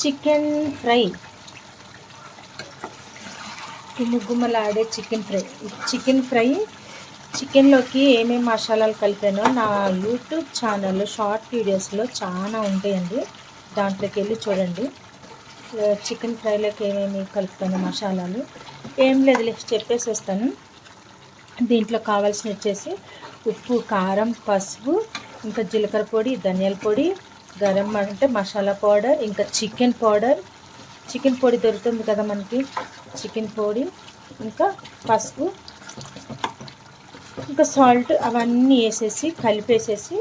Chicken fry. గుమ్మగుమ్మలాడే chicken fry. Chicken fry చికెన్లోకి ఏమేమి మసాలాలు కలిపానో నా యూట్యూబ్ ఛానల్లో షార్ట్ వీడియోస్లో చాలా ఉంటాయండి. దాంట్లోకి వెళ్ళి చూడండి. చికెన్ ఫ్రైలోకి ఏమేమి కలుపుతాను మసాలాలు. ఏం లేదు చెప్పేసి వస్తాను. దీంట్లో కావాల్సిన వచ్చేసి ఉప్పు కారం పసుపు ఇంకా జీలకర్ర పొడి ధనియాల పొడి గరం అంటే మసాలా పౌడర్ ఇంకా చికెన్ పౌడర్. చికెన్ పొడి దొరుకుతుంది కదా మనకి. చికెన్ పొడి ఇంకా పసుపు ఇంకా సాల్ట్ అవన్నీ వేసేసి కలిపేసేసి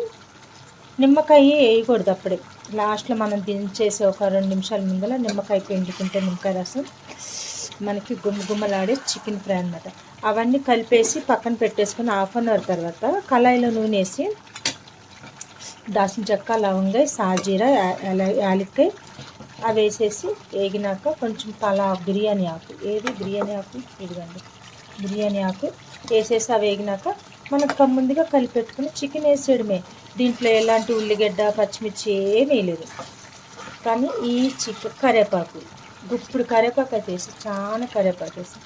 నిమ్మకాయ వేయకూడదు అప్పుడే. లాస్ట్లో మనం దించేసి ఒక రెండు నిమిషాల ముందర నిమ్మకాయ పిండుకుంటే నిమ్మకాయ రసం మనకి గుమ్మ గుమ్మలాడే చికెన్ ఫ్రై అనమాట అవన్నీ కలిపేసి పక్కన పెట్టేసుకుని హాఫ్ అన్ అవర్ తర్వాత కళాయిలో నూనె వేసి దాల్చిన చెక్క లవంగా సాజీరా యాలక్కాయ అవి వేసేసి వేగినాక కొంచెం పలా బిర్యానీ ఆకు. ఏది? బిర్యానీ ఆకు? ఇదిగండి. బిర్యానీ ఆకు వేసేసి అవి వేగినాక మనం ముందుగా కలిపెట్టుకుని చికెన్ వేసేయడమే. దీంట్లో ఎలాంటి ఉల్లిగడ్డ పచ్చిమిర్చి ఏమీ లేదు. కానీ ఈ చికెన్ కరేపాకు. గుప్పుడు కరేపాకు అయితే వేసి చాలా కరేపాకు వేసి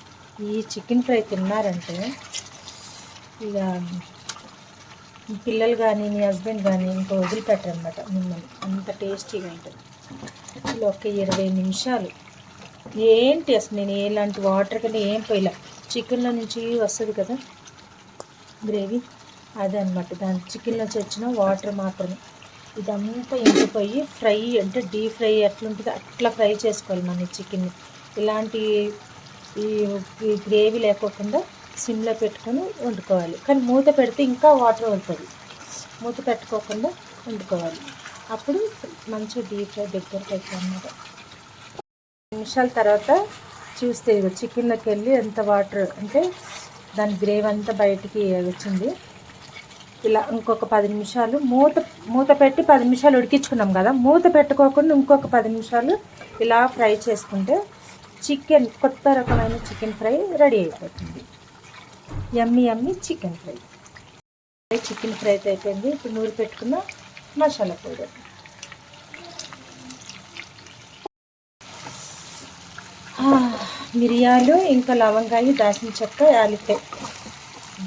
ఈ చికెన్ ఫ్రై తిన్నారంటే ఇక పిల్లలు కానీ మీ హస్బెండ్ కానీ ఇంకా వదిలిపెట్టరనమాట మిమ్మల్ని. అంత టేస్టీగా ఉంటుంది. ఇలా ఒక ఇరవై నిమిషాలు. ఏంటి అసలు నేను ఎలాంటి వాటర్ కానీ ఏం పోయిలా? చికెన్లో నుంచి వస్తుంది కదా గ్రేవీ. అదే అనమాట దాని చికెన్లో వచ్చిన వాటర్ మాత్రమే. ఇదంతా ఎండిపోయి ఫ్రై అంటే డీప్ ఫ్రై ఎట్లుంటుందో అట్లా ఫ్రై చేసుకోవాలి మన చికెన్ ఇలాంటి ఈ గ్రేవీ లేకోకుండా సిమ్లో పెట్టుకొని వండుకోవాలి. కానీ మూత పెడితే ఇంకా వాటర్ అవుతుంది మూత పెట్టుకోకుండా వండుకోవాలి. అప్పుడు మంచిగా డీప్ ఫ్రై దగ్గరకు అవుతుంది అన్నమాట నిమిషాల తర్వాత చూస్తే చికెన్లోకి వెళ్ళి ఎంత వాటర్ అంటే దాని గ్రేవీ అంతా బయటికి వచ్చింది. ఇలా ఇంకొక పది నిమిషాలు మూత మూత పెట్టి పది నిమిషాలు ఉడికించుకున్నాం కదా మూత పెట్టుకోకుండా ఇంకొక పది నిమిషాలు ఇలా ఫ్రై చేసుకుంటే చికెన్ కొత్త రకమైన చికెన్ ఫ్రై రెడీ అయిపోతుంది. Yummy yummy chicken fry chicken fry అయితే అయిపోయింది. ఇప్పుడు నూరు పెట్టుకున్న మసాలా పౌడర్. మిరియాలు ఇంకా లవంగాయి దాచిన చెక్క యాలిపాయ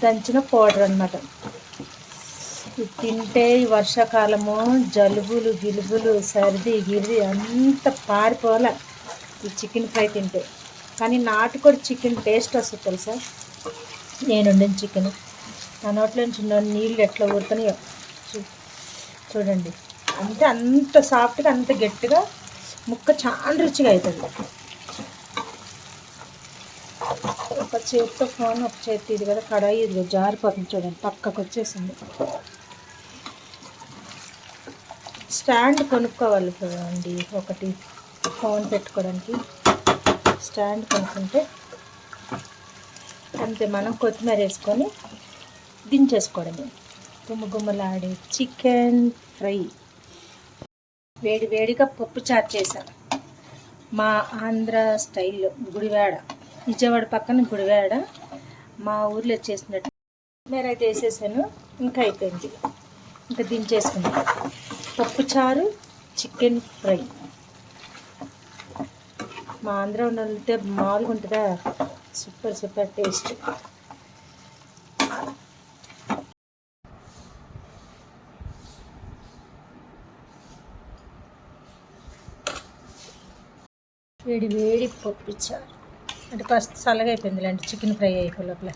దంచిన పౌడర్ అనమాట తింటే ఈ వర్షాకాలము జలుబులు గిలుబులు సర్ది గిరిది అంత పారిపోలే ఈ చికెన్ ఫ్రై తింటే. కానీ నాటుకోడి చికెన్ టేస్ట్ వస్తుంది తెలుసా? నేను వండిన చికెన్. నా నోట్లో నుంచి నీళ్ళు ఎట్లా ఊరుతున్నాయో చూడండి. అంటే అంత సాఫ్ట్గా అంత గట్టిగా ముక్క చాలా రుచిగా అవుతుంది ఒక చేతితో ఫోన్ ఒక చేతి ఇది కదా కడాయి ఇది జారిపోతుంది చూడండి పక్కకు వచ్చేసింది. స్టాండ్ కొనుక్కోవాలి అండి ఒకటి ఫోన్ పెట్టుకోవడానికి. స్టాండ్ కొనుక్కుంటే అంతే మనం కొత్తిమీర వేసుకొని దించేసుకోవడమే. గుమ్మ గుమ్మలాడే చికెన్ ఫ్రై. వేడి వేడిగా పప్పు చారు చేశాను. మా ఆంధ్ర స్టైల్లో గుడివాడ విజయవాడ పక్కన గుడివాడ మా ఊర్లో చేసినట్టు కొత్తిమీర అయితే వేసేసాను ఇంకా అయిపోయింది. ఇంకా దించేసుకున్నాను పప్పు చారు చికెన్ ఫ్రై. మా ఆంధ్ర ఉంటే మామూలుగా ఉంటుందా? Super super taste. వేడి వేడి పప్పు ఇచ్చారు అంటే కాస్త చల్లగా అయిపోయింది లేండి చికెన్ ఫ్రై అయిపోయి లోపల.